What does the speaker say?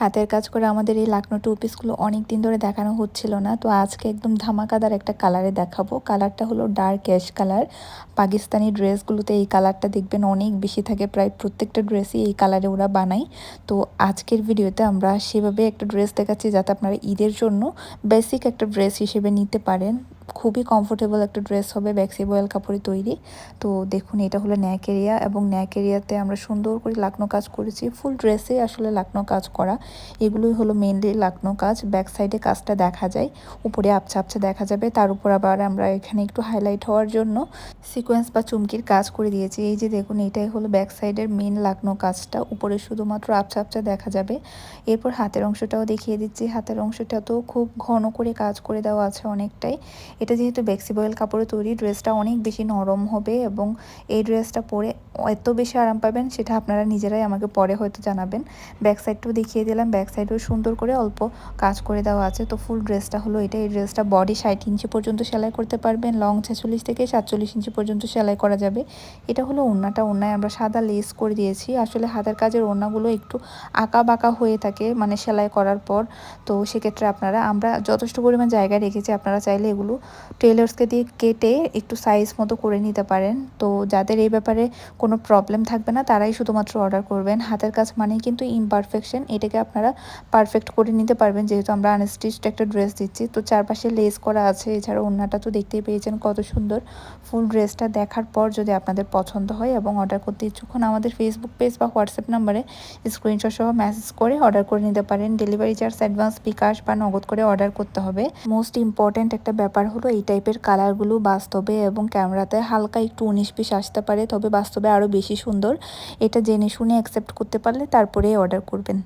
হাতের কাজ করে আমাদের এই লাকনো টু পিসগুলো অনেক দিন ধরে দেখানো হচ্ছিল না, তো আজকে একদম ধামাকাদার একটা কালারে দেখাবো। কালারটা হলো ডার্ক অ্যাশ কালার পাকিস্তানি ড্রেসগুলোতে এই কালারটা দেখবেন অনেক বেশি থাকে, প্রায় প্রত্যেকটা ড্রেসই এই কালারে ওরা বানায়। তো আজকের ভিডিওতে আমরা সেভাবে একটা ড্রেস দেখাচ্ছি যাতে আপনারা ঈদের জন্য বেসিক একটা ড্রেস হিসেবে নিতে পারেন। খুবই কমফোর্টেবল একটা ড্রেস হবে ব্যাক্সিবয়েল কাপড়ে তৈরি। তো দেখুন, এটা হলো ন্যাক এরিয়া এবং ন্যাক এরিয়াতে আমরা সুন্দর করে লাকনো কাজ করেছি। ফুল ড্রেসে আসলে লাকনো কাজ করা। এগুলোই হলো মেনলি লাকনো কাজ। ব্যাক সাইডে কাজটা দেখা যায়। উপরে আপচা আপচা দেখা যাবে। তার উপর আবার আমরা এখানে একটু হাইলাইট হওয়ার জন্য সিকোয়েন্স বা চুমকির কাজ করে দিয়েছি। এই যে দেখুন, এটাই হলো ব্যাক সাইডের মেন লাকনো কাজটা। উপরে শুধুমাত্র আপচা আপচা দেখা যাবে। এরপর হাতের অংশটাও দেখিয়ে দিচ্ছি। হাতের অংশটা তো খুব ঘন করে কাজ করে দেওয়া আছে অনেকটাই। এটা যেহেতু ব্যাক্সিবয়েল কাপড়ে তৈরি, ড্রেসটা অনেক বেশি নরম হবে এবং এই ড্রেসটা পরে এত বেশি আরাম পাবেন সেটা আপনারা নিজেরাই আমাকে পরে হয়তো জানাবেন। ব্যাক সাইডটাও দেখিয়ে দিলাম, ব্যাক সাইডেও সুন্দর করে অল্প কাজ করে দেওয়া আছে। তো ফুল ড্রেসটা হলো এটা, এই ড্রেসটা বডি ষাট ইঞ্চি পর্যন্ত সেলাই করতে পারবেন, লং ছেচল্লিশ থেকে সাতচল্লিশ ইঞ্চি পর্যন্ত সেলাই করা যাবে। এটা হলো ওড়নাটা, ওড়নায় আমরা সাদা লেস করে দিয়েছি। আসলে হাতের কাজের ওড়নাগুলো একটু আঁকা বাঁকা হয়ে থাকে মানে সেলাই করার পর। তো সেক্ষেত্রে আপনারা, আমরা যথেষ্ট পরিমাণ জায়গায় রেখেছি, আপনারা চাইলে এগুলো টেলার্সকে দিয়ে কেটে একটু সাইজ মতো করে নিতে পারেন। তো যাদের এই ব্যাপারে কোনো প্রবলেম থাকবে না, তারাই শুধুমাত্র অর্ডার করবেন। হাতের কাজ মানেই কিন্তু ইমপারফেকশন এটাকে আপনারা পারফেক্ট করে নিতে পারবেন। যেহেতু আমরা আনস্টিচড একটা ড্রেস দিচ্ছি, তো চারপাশে লেস করা আছে। এছাড়া অন্যটা তো দেখতেই পেয়েছেন কত সুন্দর। ফুল ড্রেসটা দেখার পর যদি আপনাদের পছন্দ হয় এবং অর্ডার করতে ইচ্ছুক আমাদের ফেসবুক পেজ বা হোয়াটসঅ্যাপ নাম্বারে স্ক্রিনশট সহ মেসেজ করে অর্ডার করে নিতে পারেন। ডেলিভারি চার্জ অ্যাডভান্স বিকাশ বা নগদ করে অর্ডার করতে হবে। মোস্ট ইম্পর্ট্যান্ট একটা ব্যাপার হলো এই টাইপের কালারগুলো বাস্তবে এবং ক্যামেরাতে হালকা একটু উনিশ পিস আসতে পারে, তবে বাস্তবে আরও বেশি সুন্দর। এটা জেনে শুনে অ্যাকসেপ্ট করতে পারলে তারপরে অর্ডার করবেন।